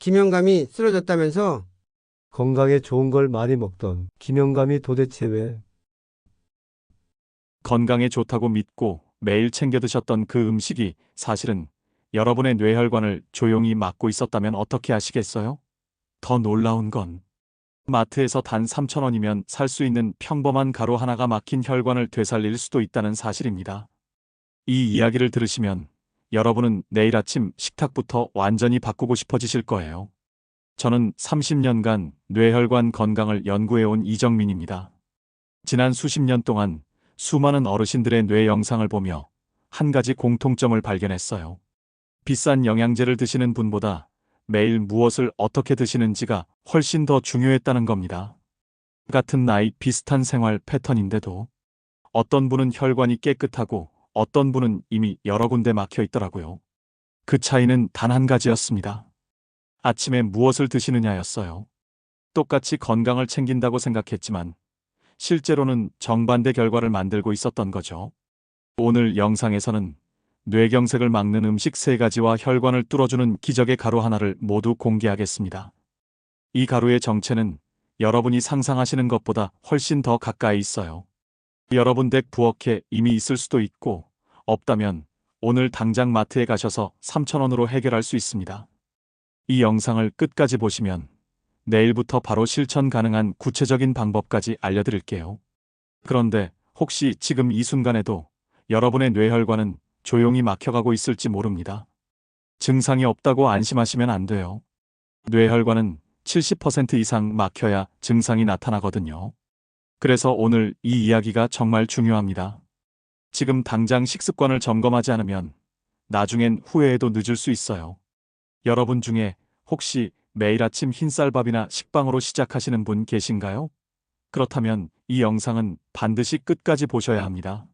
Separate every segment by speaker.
Speaker 1: 김영감이 쓰러졌다면서
Speaker 2: 건강에 좋은 걸 많이 먹던 김영감이 도대체 왜
Speaker 3: 건강에 좋다고 믿고 매일 챙겨 드셨던 그 음식이 사실은 여러분의 뇌혈관을 조용히 막고 있었다면 어떻게 하시겠어요? 더 놀라운 건 마트에서 단 3,000원이면 살 수 있는 평범한 가루 하나가 막힌 혈관을 되살릴 수도 있다는 사실입니다. 이 이야기를 들으시면 여러분은 내일 아침 식탁부터 완전히 바꾸고 싶어지실 거예요. 저는 30년간 뇌혈관 건강을 연구해온 이정민입니다. 지난 수십 년 동안 수많은 어르신들의 뇌 영상을 보며 한 가지 공통점을 발견했어요. 비싼 영양제를 드시는 분보다 매일 무엇을 어떻게 드시는지가 훨씬 더 중요했다는 겁니다. 같은 나이 비슷한 생활 패턴인데도 어떤 분은 혈관이 깨끗하고 어떤 분은 이미 여러 군데 막혀 있더라고요. 그 차이는 단 한 가지였습니다. 아침에 무엇을 드시느냐였어요. 똑같이 건강을 챙긴다고 생각했지만 실제로는 정반대 결과를 만들고 있었던 거죠. 오늘 영상에서는 뇌경색을 막는 음식 세 가지와 혈관을 뚫어주는 기적의 가루 하나를 모두 공개하겠습니다. 이 가루의 정체는 여러분이 상상하시는 것보다 훨씬 더 가까이 있어요. 여러분 댁 부엌에 이미 있을 수도 있고 없다면 오늘 당장 마트에 가셔서 3,000원으로 해결할 수 있습니다. 이 영상을 끝까지 보시면 내일부터 바로 실천 가능한 구체적인 방법까지 알려드릴게요. 그런데 혹시 지금 이 순간에도 여러분의 뇌혈관은 조용히 막혀가고 있을지 모릅니다. 증상이 없다고 안심하시면 안 돼요. 뇌혈관은 70% 이상 막혀야 증상이 나타나거든요. 그래서 오늘 이 이야기가 정말 중요합니다. 지금 당장 식습관을 점검하지 않으면 나중엔 후회해도 늦을 수 있어요. 여러분 중에 혹시 매일 아침 흰쌀밥이나 식빵으로 시작하시는 분 계신가요? 그렇다면 이 영상은 반드시 끝까지 보셔야 합니다.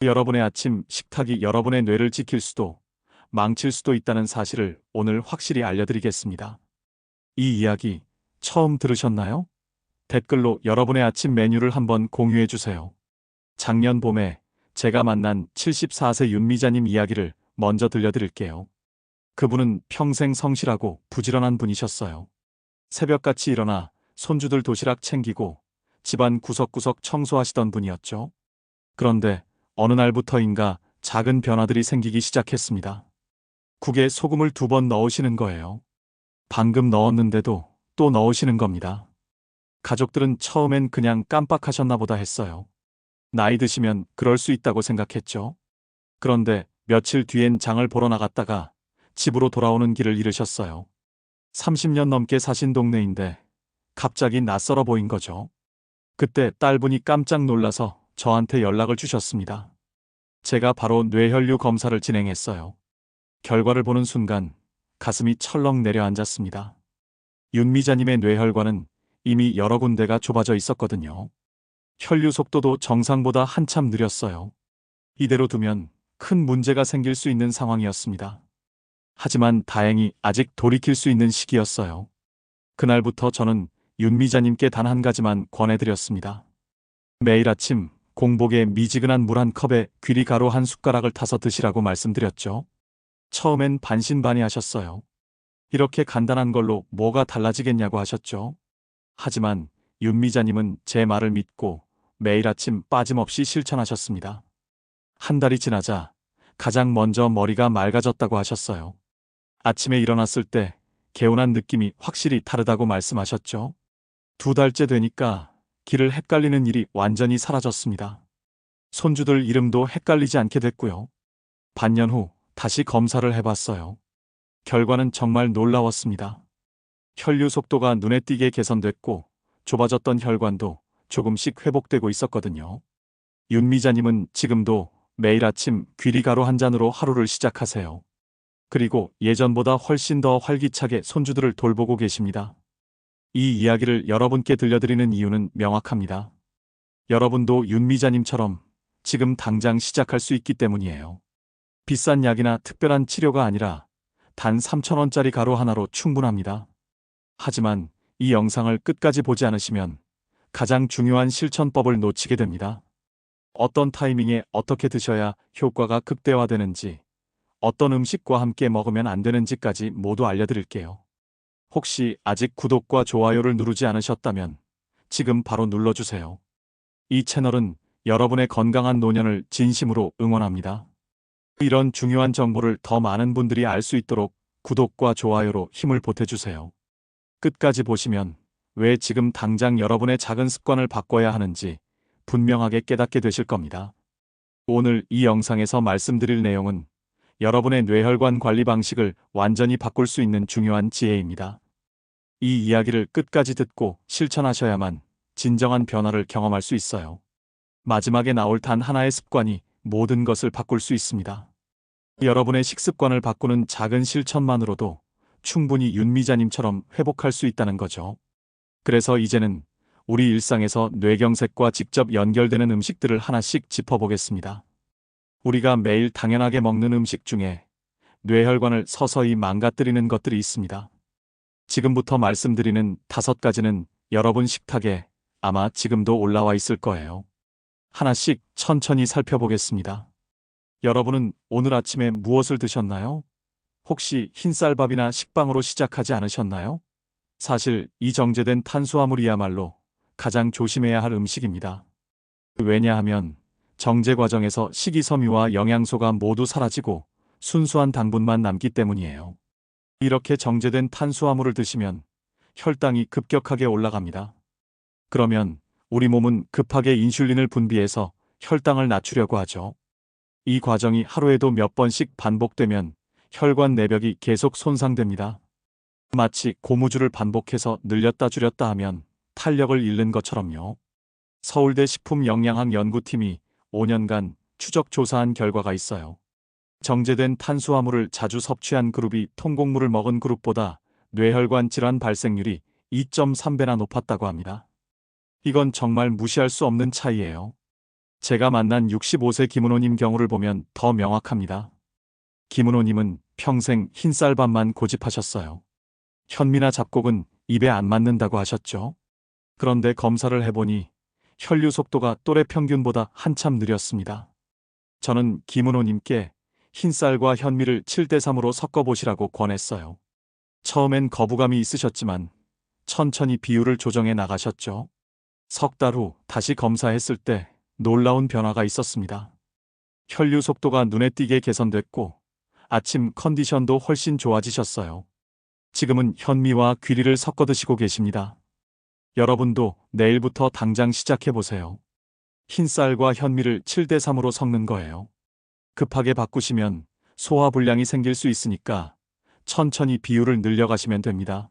Speaker 3: 여러분의 아침 식탁이 여러분의 뇌를 지킬 수도 망칠 수도 있다는 사실을 오늘 확실히 알려드리겠습니다. 이 이야기 처음 들으셨나요? 댓글로 여러분의 아침 메뉴를 한번 공유해 주세요. 작년 봄에 제가 만난 74세 윤미자님 이야기를 먼저 들려드릴게요. 그분은 평생 성실하고 부지런한 분이셨어요. 새벽같이 일어나 손주들 도시락 챙기고 집안 구석구석 청소하시던 분이었죠. 그런데 어느 날부터인가 작은 변화들이 생기기 시작했습니다. 국에 소금을 두 번 넣으시는 거예요. 방금 넣었는데도 또 넣으시는 겁니다. 가족들은 처음엔 그냥 깜빡하셨나 보다 했어요. 나이 드시면 그럴 수 있다고 생각했죠. 그런데 며칠 뒤엔 장을 보러 나갔다가 집으로 돌아오는 길을 잃으셨어요. 30년 넘게 사신 동네인데 갑자기 낯설어 보인 거죠. 그때 딸분이 깜짝 놀라서 저한테 연락을 주셨습니다. 제가 바로 뇌혈류 검사를 진행했어요. 결과를 보는 순간 가슴이 철렁 내려앉았습니다. 윤미자님의 뇌혈관은 이미 여러 군데가 좁아져 있었거든요. 혈류 속도도 정상보다 한참 느렸어요. 이대로 두면 큰 문제가 생길 수 있는 상황이었습니다. 하지만 다행히 아직 돌이킬 수 있는 시기였어요. 그날부터 저는 윤미자님께 단 한 가지만 권해드렸습니다. 매일 아침 공복에 미지근한 물 한 컵에 귀리 가루 한 숟가락을 타서 드시라고 말씀드렸죠. 처음엔 반신반의 하셨어요. 이렇게 간단한 걸로 뭐가 달라지겠냐고 하셨죠. 하지만 윤미자님은 제 말을 믿고 매일 아침 빠짐없이 실천하셨습니다. 한 달이 지나자 가장 먼저 머리가 맑아졌다고 하셨어요. 아침에 일어났을 때 개운한 느낌이 확실히 다르다고 말씀하셨죠. 두 달째 되니까 길을 헷갈리는 일이 완전히 사라졌습니다. 손주들 이름도 헷갈리지 않게 됐고요. 반년 후 다시 검사를 해봤어요. 결과는 정말 놀라웠습니다. 혈류 속도가 눈에 띄게 개선됐고 좁아졌던 혈관도 조금씩 회복되고 있었거든요. 윤미자님은 지금도 매일 아침 귀리가루 한 잔으로 하루를 시작하세요. 그리고 예전보다 훨씬 더 활기차게 손주들을 돌보고 계십니다. 이 이야기를 여러분께 들려드리는 이유는 명확합니다. 여러분도 윤미자님처럼 지금 당장 시작할 수 있기 때문이에요. 비싼 약이나 특별한 치료가 아니라 단 3,000원짜리 가루 하나로 충분합니다. 하지만 이 영상을 끝까지 보지 않으시면 가장 중요한 실천법을 놓치게 됩니다. 어떤 타이밍에 어떻게 드셔야 효과가 극대화되는지, 어떤 음식과 함께 먹으면 안 되는지까지 모두 알려드릴게요. 혹시 아직 구독과 좋아요를 누르지 않으셨다면 지금 바로 눌러주세요. 이 채널은 여러분의 건강한 노년을 진심으로 응원합니다. 이런 중요한 정보를 더 많은 분들이 알 수 있도록 구독과 좋아요로 힘을 보태주세요. 끝까지 보시면 왜 지금 당장 여러분의 작은 습관을 바꿔야 하는지 분명하게 깨닫게 되실 겁니다. 오늘 이 영상에서 말씀드릴 내용은 여러분의 뇌혈관 관리 방식을 완전히 바꿀 수 있는 중요한 지혜입니다. 이 이야기를 끝까지 듣고 실천하셔야만 진정한 변화를 경험할 수 있어요. 마지막에 나올 단 하나의 습관이 모든 것을 바꿀 수 있습니다. 여러분의 식습관을 바꾸는 작은 실천만으로도 충분히 윤미자님처럼 회복할 수 있다는 거죠. 그래서 이제는 우리 일상에서 뇌경색과 직접 연결되는 음식들을 하나씩 짚어보겠습니다. 우리가 매일 당연하게 먹는 음식 중에 뇌혈관을 서서히 망가뜨리는 것들이 있습니다. 지금부터 말씀드리는 다섯 가지는 여러분 식탁에 아마 지금도 올라와 있을 거예요. 하나씩 천천히 살펴보겠습니다. 여러분은 오늘 아침에 무엇을 드셨나요? 혹시 흰쌀밥이나 식빵으로 시작하지 않으셨나요? 사실 이 정제된 탄수화물이야말로 가장 조심해야 할 음식입니다. 왜냐하면 정제 과정에서 식이섬유와 영양소가 모두 사라지고 순수한 당분만 남기 때문이에요. 이렇게 정제된 탄수화물을 드시면 혈당이 급격하게 올라갑니다. 그러면 우리 몸은 급하게 인슐린을 분비해서 혈당을 낮추려고 하죠. 이 과정이 하루에도 몇 번씩 반복되면 혈관 내벽이 계속 손상됩니다. 마치 고무줄을 반복해서 늘렸다 줄였다 하면 탄력을 잃는 것처럼요. 서울대 식품영양학 연구팀이 5년간 추적 조사한 결과가 있어요. 정제된 탄수화물을 자주 섭취한 그룹이 통곡물을 먹은 그룹보다 뇌혈관 질환 발생률이 2.3배나 높았다고 합니다. 이건 정말 무시할 수 없는 차이예요. 제가 만난 65세 김은호님 경우를 보면 더 명확합니다. 김은호님은 평생 흰쌀밥만 고집하셨어요. 현미나 잡곡은 입에 안 맞는다고 하셨죠. 그런데 검사를 해보니 혈류 속도가 또래 평균보다 한참 느렸습니다. 저는 김은호님께 흰쌀과 현미를 7대3으로 섞어보시라고 권했어요. 처음엔 거부감이 있으셨지만 천천히 비율을 조정해 나가셨죠. 석 달 후 다시 검사했을 때 놀라운 변화가 있었습니다. 혈류 속도가 눈에 띄게 개선됐고 아침 컨디션도 훨씬 좋아지셨어요. 지금은 현미와 귀리를 섞어 드시고 계십니다. 여러분도 내일부터 당장 시작해 보세요. 흰쌀과 현미를 7대3으로 섞는 거예요. 급하게 바꾸시면 소화불량이 생길 수 있으니까 천천히 비율을 늘려가시면 됩니다.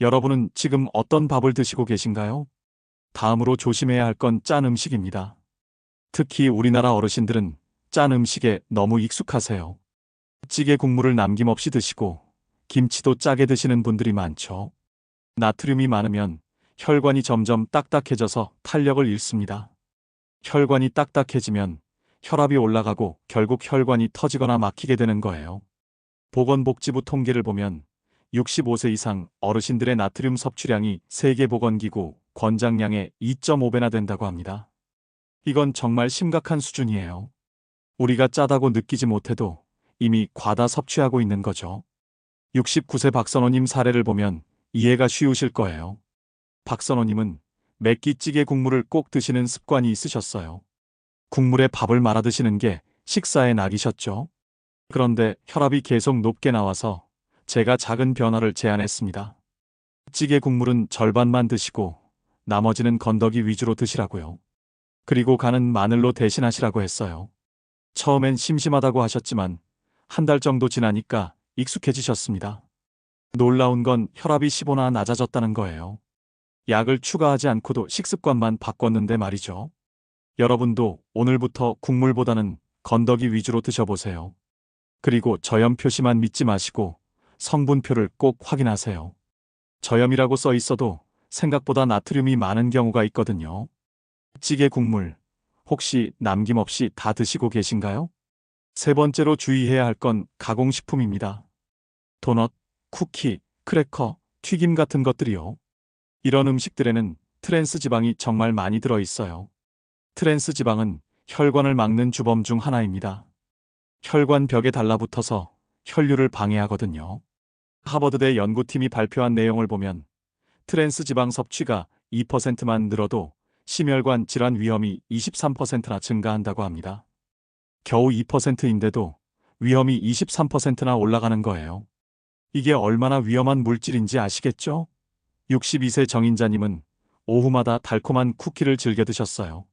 Speaker 3: 여러분은 지금 어떤 밥을 드시고 계신가요? 다음으로 조심해야 할 건 짠 음식입니다. 특히 우리나라 어르신들은 짠 음식에 너무 익숙하세요. 찌개 국물을 남김없이 드시고 김치도 짜게 드시는 분들이 많죠. 나트륨이 많으면 혈관이 점점 딱딱해져서 탄력을 잃습니다. 혈관이 딱딱해지면 혈압이 올라가고 결국 혈관이 터지거나 막히게 되는 거예요. 보건복지부 통계를 보면 65세 이상 어르신들의 나트륨 섭취량이 세계보건기구 권장량의 2.5배나 된다고 합니다. 이건 정말 심각한 수준이에요. 우리가 짜다고 느끼지 못해도 이미 과다 섭취하고 있는 거죠. 69세 박선호님 사례를 보면 이해가 쉬우실 거예요. 박선호님은 맵기찌개 국물을 꼭 드시는 습관이 있으셨어요. 국물에 밥을 말아 드시는 게 식사의 낙이셨죠. 그런데 혈압이 계속 높게 나와서 제가 작은 변화를 제안했습니다. 찌개 국물은 절반만 드시고 나머지는 건더기 위주로 드시라고요. 그리고 간은 마늘로 대신하시라고 했어요. 처음엔 심심하다고 하셨지만 한 달 정도 지나니까 익숙해지셨습니다. 놀라운 건 혈압이 15나 낮아졌다는 거예요. 약을 추가하지 않고도 식습관만 바꿨는데 말이죠. 여러분도 오늘부터 국물보다는 건더기 위주로 드셔보세요. 그리고 저염 표시만 믿지 마시고 성분표를 꼭 확인하세요. 저염이라고 써 있어도 생각보다 나트륨이 많은 경우가 있거든요. 찌개 국물, 혹시 남김없이 다 드시고 계신가요? 세 번째로 주의해야 할 건 가공식품입니다. 도넛, 쿠키, 크래커, 튀김 같은 것들이요. 이런 음식들에는 트랜스 지방이 정말 많이 들어 있어요. 트랜스 지방은 혈관을 막는 주범 중 하나입니다. 혈관 벽에 달라붙어서 혈류를 방해하거든요. 하버드대 연구팀이 발표한 내용을 보면 트랜스 지방 섭취가 2%만 늘어도 심혈관 질환 위험이 23%나 증가한다고 합니다. 겨우 2%인데도 위험이 23%나 올라가는 거예요. 이게 얼마나 위험한 물질인지 아시겠죠? 62세 정인자님은 오후마다 달콤한 쿠키를 즐겨 드셨어요.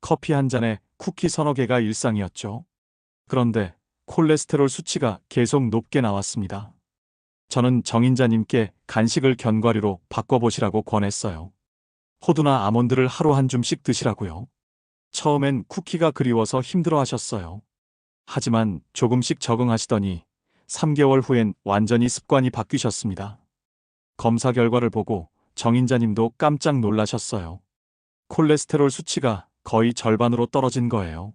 Speaker 3: 커피 한 잔에 쿠키 서너 개가 일상이었죠. 그런데 콜레스테롤 수치가 계속 높게 나왔습니다. 저는 정인자님께 간식을 견과류로 바꿔보시라고 권했어요. 호두나 아몬드를 하루 한 줌씩 드시라고요. 처음엔 쿠키가 그리워서 힘들어 하셨어요. 하지만 조금씩 적응하시더니 3개월 후엔 완전히 습관이 바뀌셨습니다. 검사 결과를 보고 정인자님도 깜짝 놀라셨어요. 콜레스테롤 수치가 거의 절반으로 떨어진 거예요.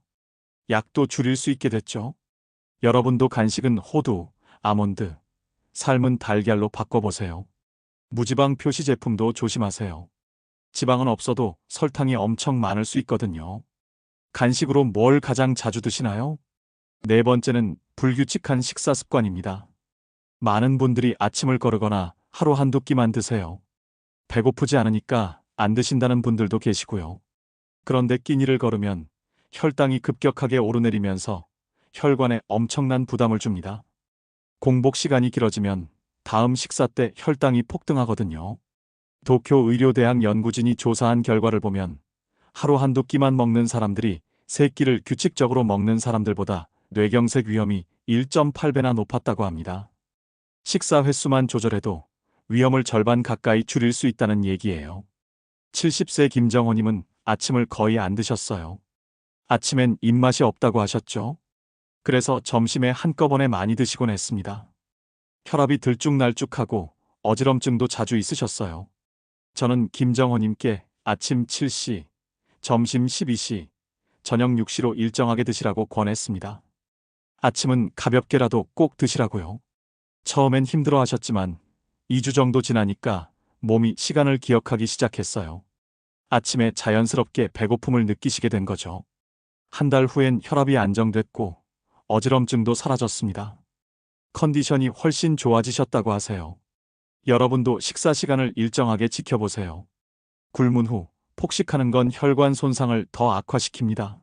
Speaker 3: 약도 줄일 수 있게 됐죠. 여러분도 간식은 호두, 아몬드, 삶은 달걀로 바꿔보세요. 무지방 표시 제품도 조심하세요. 지방은 없어도 설탕이 엄청 많을 수 있거든요. 간식으로 뭘 가장 자주 드시나요? 네 번째는 불규칙한 식사 습관입니다. 많은 분들이 아침을 거르거나 하루 한두 끼만 드세요. 배고프지 않으니까 안 드신다는 분들도 계시고요. 그런데 끼니를 걸으면 혈당이 급격하게 오르내리면서 혈관에 엄청난 부담을 줍니다. 공복 시간이 길어지면 다음 식사 때 혈당이 폭등하거든요. 도쿄 의료대학 연구진이 조사한 결과를 보면 하루 한두 끼만 먹는 사람들이 세 끼를 규칙적으로 먹는 사람들보다 뇌경색 위험이 1.8배나 높았다고 합니다. 식사 횟수만 조절해도 위험을 절반 가까이 줄일 수 있다는 얘기예요. 70세 김정호님은 아침을 거의 안 드셨어요. 아침엔 입맛이 없다고 하셨죠? 그래서 점심에 한꺼번에 많이 드시곤 했습니다. 혈압이 들쭉날쭉하고 어지럼증도 자주 있으셨어요. 저는 김정호님께 아침 7시, 점심 12시, 저녁 6시로 일정하게 드시라고 권했습니다. 아침은 가볍게라도 꼭 드시라고요. 처음엔 힘들어 하셨지만 2주 정도 지나니까 몸이 시간을 기억하기 시작했어요. 아침에 자연스럽게 배고픔을 느끼시게 된 거죠. 한 달 후엔 혈압이 안정됐고 어지럼증도 사라졌습니다. 컨디션이 훨씬 좋아지셨다고 하세요. 여러분도 식사 시간을 일정하게 지켜보세요. 굶은 후 폭식하는 건 혈관 손상을 더 악화시킵니다.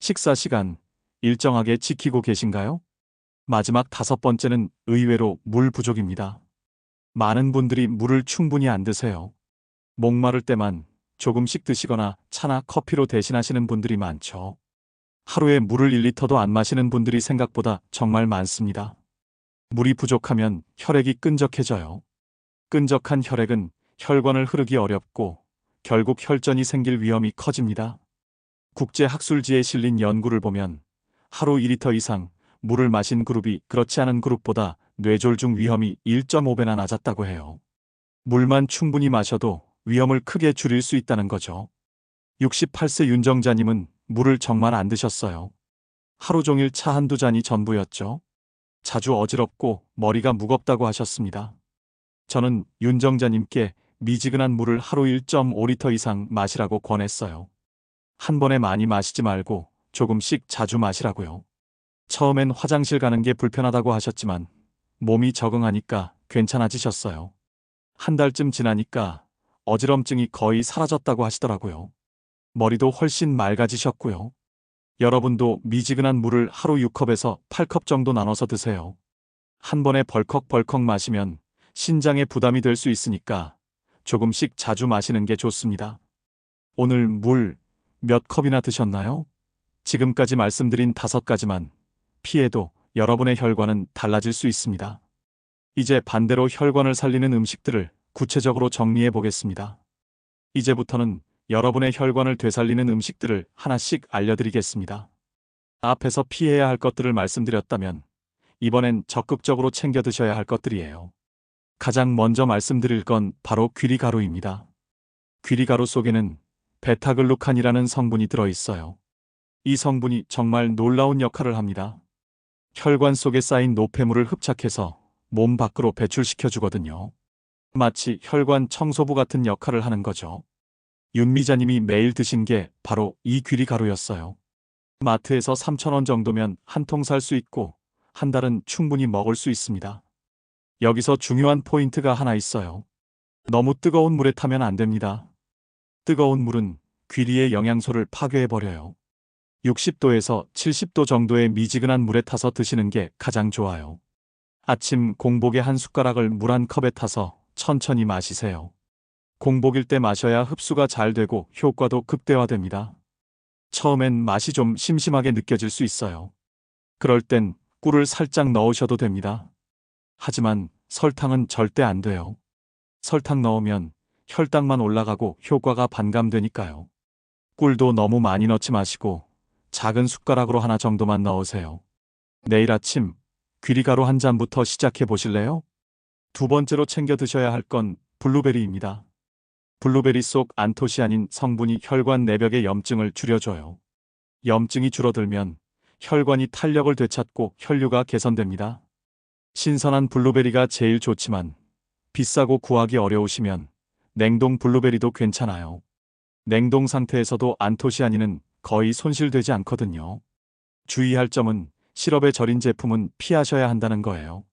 Speaker 3: 식사 시간 일정하게 지키고 계신가요? 마지막 다섯 번째는 의외로 물 부족입니다. 많은 분들이 물을 충분히 안 드세요. 목마를 때만 조금씩 드시거나 차나 커피로 대신하시는 분들이 많죠. 하루에 물을 1리터도 안 마시는 분들이 생각보다 정말 많습니다. 물이 부족하면 혈액이 끈적해져요. 끈적한 혈액은 혈관을 흐르기 어렵고 결국 혈전이 생길 위험이 커집니다. 국제학술지에 실린 연구를 보면 하루 2리터 이상 물을 마신 그룹이 그렇지 않은 그룹보다 뇌졸중 위험이 1.5배나 낮았다고 해요. 물만 충분히 마셔도 위험을 크게 줄일 수 있다는 거죠. 68세 윤정자님은 물을 정말 안 드셨어요. 하루 종일 차 한두 잔이 전부였죠. 자주 어지럽고 머리가 무겁다고 하셨습니다. 저는 윤정자님께 미지근한 물을 하루 1.5리터 이상 마시라고 권했어요. 한 번에 많이 마시지 말고 조금씩 자주 마시라고요. 처음엔 화장실 가는 게 불편하다고 하셨지만 몸이 적응하니까 괜찮아지셨어요. 한 달쯤 지나니까 어지럼증이 거의 사라졌다고 하시더라고요. 머리도 훨씬 맑아지셨고요. 여러분도 미지근한 물을 하루 6컵에서 8컵 정도 나눠서 드세요. 한 번에 벌컥벌컥 마시면 신장에 부담이 될 수 있으니까 조금씩 자주 마시는 게 좋습니다. 오늘 물 몇 컵이나 드셨나요? 지금까지 말씀드린 다섯 가지만 피해도 여러분의 혈관은 달라질 수 있습니다. 이제 반대로 혈관을 살리는 음식들을 구체적으로 정리해 보겠습니다. 이제부터는 여러분의 혈관을 되살리는 음식들을 하나씩 알려드리겠습니다. 앞에서 피해야 할 것들을 말씀드렸다면 이번엔 적극적으로 챙겨 드셔야 할 것들이에요. 가장 먼저 말씀드릴 건 바로 귀리가루입니다. 귀리가루 속에는 베타글루칸이라는 성분이 들어 있어요. 이 성분이 정말 놀라운 역할을 합니다. 혈관 속에 쌓인 노폐물을 흡착해서 몸 밖으로 배출시켜 주거든요. 마치 혈관 청소부 같은 역할을 하는 거죠. 윤미자님이 매일 드신 게 바로 이 귀리가루였어요. 마트에서 3,000원 정도면 한 통 살 수 있고 한 달은 충분히 먹을 수 있습니다. 여기서 중요한 포인트가 하나 있어요. 너무 뜨거운 물에 타면 안 됩니다. 뜨거운 물은 귀리의 영양소를 파괴해버려요. 60도에서 70도 정도의 미지근한 물에 타서 드시는 게 가장 좋아요. 아침 공복에 한 숟가락을 물 한 컵에 타서 천천히 마시세요. 공복일 때 마셔야 흡수가 잘 되고 효과도 극대화됩니다. 처음엔 맛이 좀 심심하게 느껴질 수 있어요. 그럴 땐 꿀을 살짝 넣으셔도 됩니다. 하지만 설탕은 절대 안 돼요. 설탕 넣으면 혈당만 올라가고 효과가 반감되니까요. 꿀도 너무 많이 넣지 마시고 작은 숟가락으로 하나 정도만 넣으세요. 내일 아침 귀리가루 한 잔부터 시작해 보실래요? 두 번째로 챙겨 드셔야 할 건 블루베리입니다. 블루베리 속 안토시아닌 성분이 혈관 내벽의 염증을 줄여줘요. 염증이 줄어들면 혈관이 탄력을 되찾고 혈류가 개선됩니다. 신선한 블루베리가 제일 좋지만 비싸고 구하기 어려우시면 냉동 블루베리도 괜찮아요. 냉동 상태에서도 안토시아닌은 거의 손실되지 않거든요. 주의할 점은 시럽에 절인 제품은 피하셔야 한다는 거예요.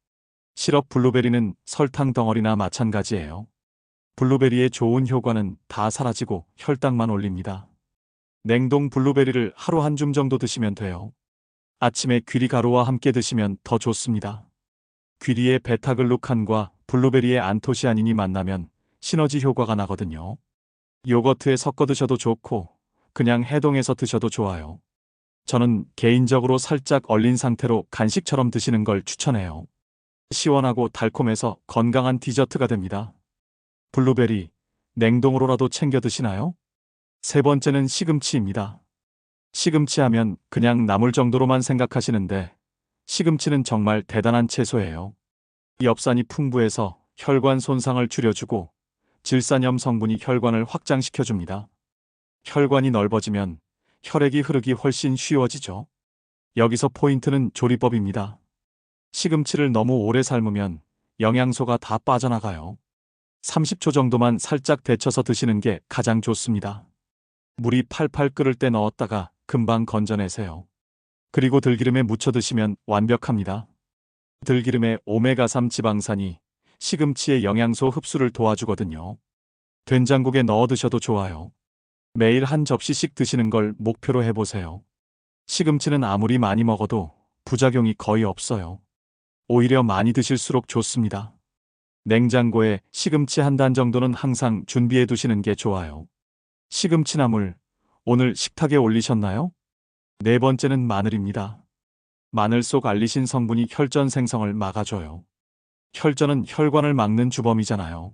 Speaker 3: 시럽 블루베리는 설탕 덩어리나 마찬가지예요. 블루베리의 좋은 효과는 다 사라지고 혈당만 올립니다. 냉동 블루베리를 하루 한 줌 정도 드시면 돼요. 아침에 귀리 가루와 함께 드시면 더 좋습니다. 귀리의 베타글루칸과 블루베리의 안토시아닌이 만나면 시너지 효과가 나거든요. 요거트에 섞어 드셔도 좋고 그냥 해동해서 드셔도 좋아요. 저는 개인적으로 살짝 얼린 상태로 간식처럼 드시는 걸 추천해요. 시원하고 달콤해서 건강한 디저트가 됩니다. 블루베리, 냉동으로라도 챙겨 드시나요? 세 번째는 시금치입니다. 시금치 하면 그냥 나물 정도로만 생각하시는데 시금치는 정말 대단한 채소예요. 엽산이 풍부해서 혈관 손상을 줄여주고 질산염 성분이 혈관을 확장시켜줍니다. 혈관이 넓어지면 혈액이 흐르기 훨씬 쉬워지죠. 여기서 포인트는 조리법입니다. 시금치를 너무 오래 삶으면 영양소가 다 빠져나가요. 30초 정도만 살짝 데쳐서 드시는 게 가장 좋습니다. 물이 팔팔 끓을 때 넣었다가 금방 건져내세요. 그리고 들기름에 묻혀 드시면 완벽합니다. 들기름의 오메가3 지방산이 시금치의 영양소 흡수를 도와주거든요. 된장국에 넣어 드셔도 좋아요. 매일 한 접시씩 드시는 걸 목표로 해보세요. 시금치는 아무리 많이 먹어도 부작용이 거의 없어요. 오히려 많이 드실수록 좋습니다. 냉장고에 시금치 한 단 정도는 항상 준비해 두시는 게 좋아요. 시금치 나물, 오늘 식탁에 올리셨나요? 네 번째는 마늘입니다. 마늘 속 알리신 성분이 혈전 생성을 막아줘요. 혈전은 혈관을 막는 주범이잖아요.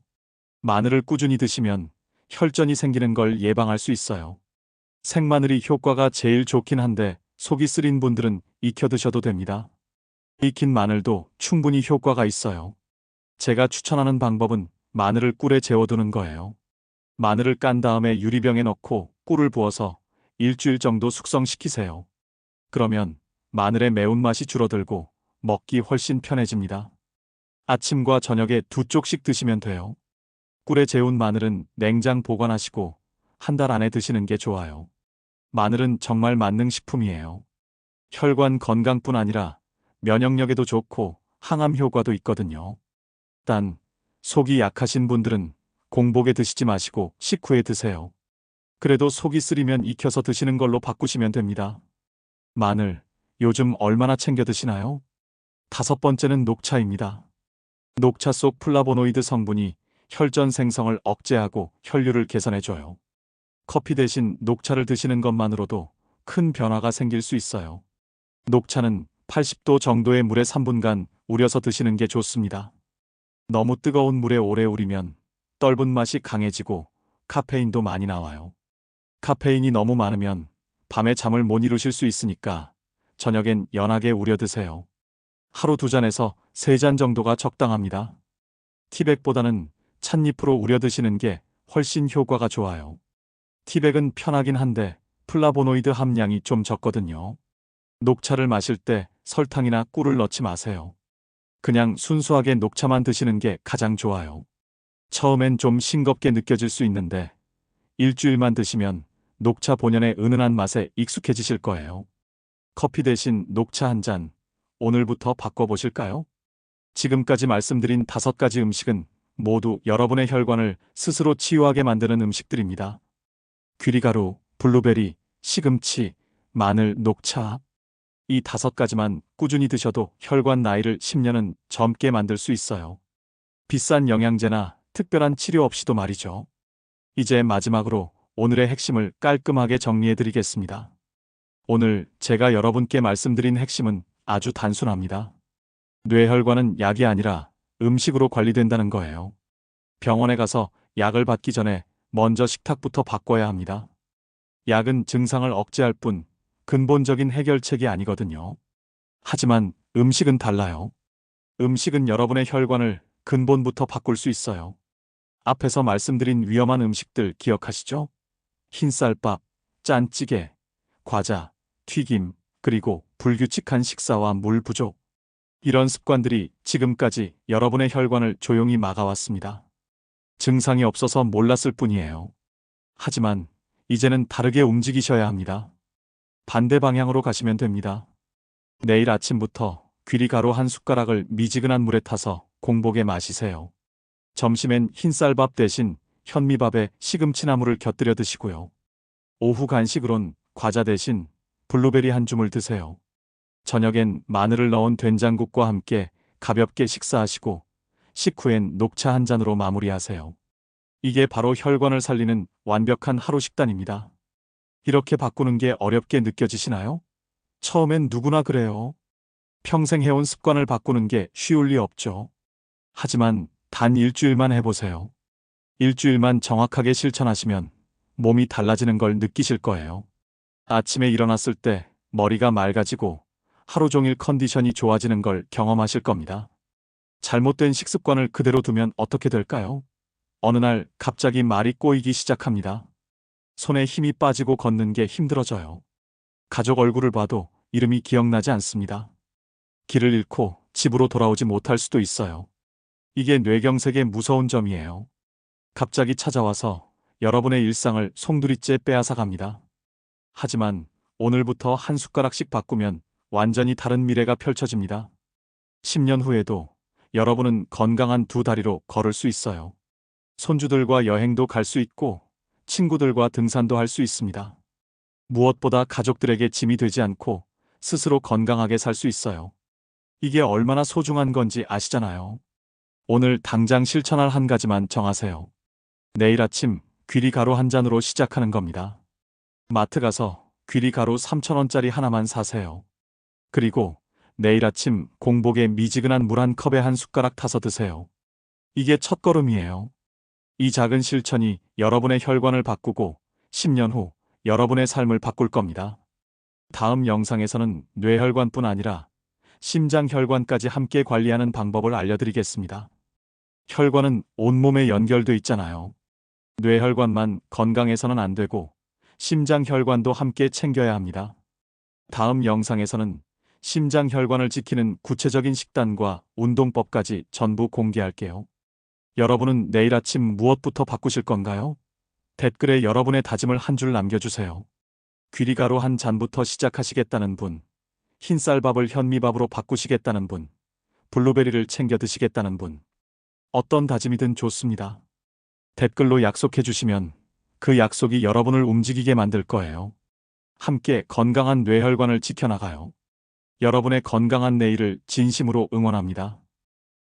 Speaker 3: 마늘을 꾸준히 드시면 혈전이 생기는 걸 예방할 수 있어요. 생마늘이 효과가 제일 좋긴 한데 속이 쓰린 분들은 익혀 드셔도 됩니다. 익힌 마늘도 충분히 효과가 있어요. 제가 추천하는 방법은 마늘을 꿀에 재워두는 거예요. 마늘을 깐 다음에 유리병에 넣고 꿀을 부어서 일주일 정도 숙성시키세요. 그러면 마늘의 매운맛이 줄어들고 먹기 훨씬 편해집니다. 아침과 저녁에 두 쪽씩 드시면 돼요. 꿀에 재운 마늘은 냉장 보관하시고 한 달 안에 드시는 게 좋아요. 마늘은 정말 만능식품이에요. 혈관 건강뿐 아니라 면역력에도 좋고 항암 효과도 있거든요. 단, 속이 약하신 분들은 공복에 드시지 마시고 식후에 드세요. 그래도 속이 쓰리면 익혀서 드시는 걸로 바꾸시면 됩니다. 마늘, 요즘 얼마나 챙겨 드시나요? 다섯 번째는 녹차입니다. 녹차 속 플라보노이드 성분이 혈전 생성을 억제하고 혈류를 개선해줘요. 커피 대신 녹차를 드시는 것만으로도 큰 변화가 생길 수 있어요. 녹차는 80도 정도의 물에 3분간 우려서 드시는 게 좋습니다. 너무 뜨거운 물에 오래 우리면 떫은 맛이 강해지고 카페인도 많이 나와요. 카페인이 너무 많으면 밤에 잠을 못 이루실 수 있으니까 저녁엔 연하게 우려 드세요. 하루 두 잔에서 세 잔 정도가 적당합니다. 티백보다는 찻잎으로 우려 드시는 게 훨씬 효과가 좋아요. 티백은 편하긴 한데 플라보노이드 함량이 좀 적거든요. 녹차를 마실 때 설탕이나 꿀을 넣지 마세요. 그냥 순수하게 녹차만 드시는 게 가장 좋아요. 처음엔 좀 싱겁게 느껴질 수 있는데 일주일만 드시면 녹차 본연의 은은한 맛에 익숙해지실 거예요. 커피 대신 녹차 한 잔 오늘부터 바꿔보실까요? 지금까지 말씀드린 다섯 가지 음식은 모두 여러분의 혈관을 스스로 치유하게 만드는 음식들입니다. 귀리가루, 블루베리, 시금치, 마늘, 녹차. 이 다섯 가지만 꾸준히 드셔도 혈관 나이를 10년은 젊게 만들 수 있어요. 비싼 영양제나 특별한 치료 없이도 말이죠. 이제 마지막으로 오늘의 핵심을 깔끔하게 정리해 드리겠습니다. 오늘 제가 여러분께 말씀드린 핵심은 아주 단순합니다. 뇌혈관은 약이 아니라 음식으로 관리된다는 거예요. 병원에 가서 약을 받기 전에 먼저 식탁부터 바꿔야 합니다. 약은 증상을 억제할 뿐 근본적인 해결책이 아니거든요. 하지만 음식은 달라요. 음식은 여러분의 혈관을 근본부터 바꿀 수 있어요. 앞에서 말씀드린 위험한 음식들 기억하시죠? 흰쌀밥, 짠찌개, 과자, 튀김, 그리고 불규칙한 식사와 물 부족. 이런 습관들이 지금까지 여러분의 혈관을 조용히 막아왔습니다. 증상이 없어서 몰랐을 뿐이에요. 하지만 이제는 다르게 움직이셔야 합니다. 반대 방향으로 가시면 됩니다. 내일 아침부터 귀리 가루 한 숟가락을 미지근한 물에 타서 공복에 마시세요. 점심엔 흰쌀밥 대신 현미밥에 시금치나물을 곁들여 드시고요. 오후 간식으론 과자 대신 블루베리 한 줌을 드세요. 저녁엔 마늘을 넣은 된장국과 함께 가볍게 식사하시고 식후엔 녹차 한 잔으로 마무리하세요. 이게 바로 혈관을 살리는 완벽한 하루 식단입니다. 이렇게 바꾸는 게 어렵게 느껴지시나요? 처음엔 누구나 그래요. 평생 해온 습관을 바꾸는 게 쉬울 리 없죠. 하지만 단 일주일만 해보세요. 일주일만 정확하게 실천하시면 몸이 달라지는 걸 느끼실 거예요. 아침에 일어났을 때 머리가 맑아지고 하루 종일 컨디션이 좋아지는 걸 경험하실 겁니다. 잘못된 식습관을 그대로 두면 어떻게 될까요? 어느 날 갑자기 말이 꼬이기 시작합니다. 손에 힘이 빠지고 걷는 게 힘들어져요. 가족 얼굴을 봐도 이름이 기억나지 않습니다. 길을 잃고 집으로 돌아오지 못할 수도 있어요. 이게 뇌경색의 무서운 점이에요. 갑자기 찾아와서 여러분의 일상을 송두리째 빼앗아 갑니다. 하지만 오늘부터 한 숟가락씩 바꾸면 완전히 다른 미래가 펼쳐집니다. 10년 후에도 여러분은 건강한 두 다리로 걸을 수 있어요. 손주들과 여행도 갈 수 있고 친구들과 등산도 할 수 있습니다. 무엇보다 가족들에게 짐이 되지 않고 스스로 건강하게 살 수 있어요. 이게 얼마나 소중한 건지 아시잖아요. 오늘 당장 실천할 한 가지만 정하세요. 내일 아침 귀리 가루 한 잔으로 시작하는 겁니다. 마트 가서 귀리 가루 3,000원짜리 하나만 사세요. 그리고 내일 아침 공복에 미지근한 물 한 컵에 한 숟가락 타서 드세요. 이게 첫 걸음이에요. 이 작은 실천이 여러분의 혈관을 바꾸고 10년 후 여러분의 삶을 바꿀 겁니다. 다음 영상에서는 뇌혈관뿐 아니라 심장혈관까지 함께 관리하는 방법을 알려드리겠습니다. 혈관은 온몸에 연결돼 있잖아요. 뇌혈관만 건강해서는 안 되고 심장 혈관도 함께 챙겨야 합니다. 다음 영상에서는 심장 혈관을 지키는 구체적인 식단과 운동법까지 전부 공개할게요. 여러분은 내일 아침 무엇부터 바꾸실 건가요? 댓글에 여러분의 다짐을 한 줄 남겨주세요. 귀리가루 한 잔부터 시작하시겠다는 분, 흰쌀밥을 현미밥으로 바꾸시겠다는 분, 블루베리를 챙겨 드시겠다는 분, 어떤 다짐이든 좋습니다. 댓글로 약속해 주시면 그 약속이 여러분을 움직이게 만들 거예요. 함께 건강한 뇌혈관을 지켜나가요. 여러분의 건강한 내일을 진심으로 응원합니다.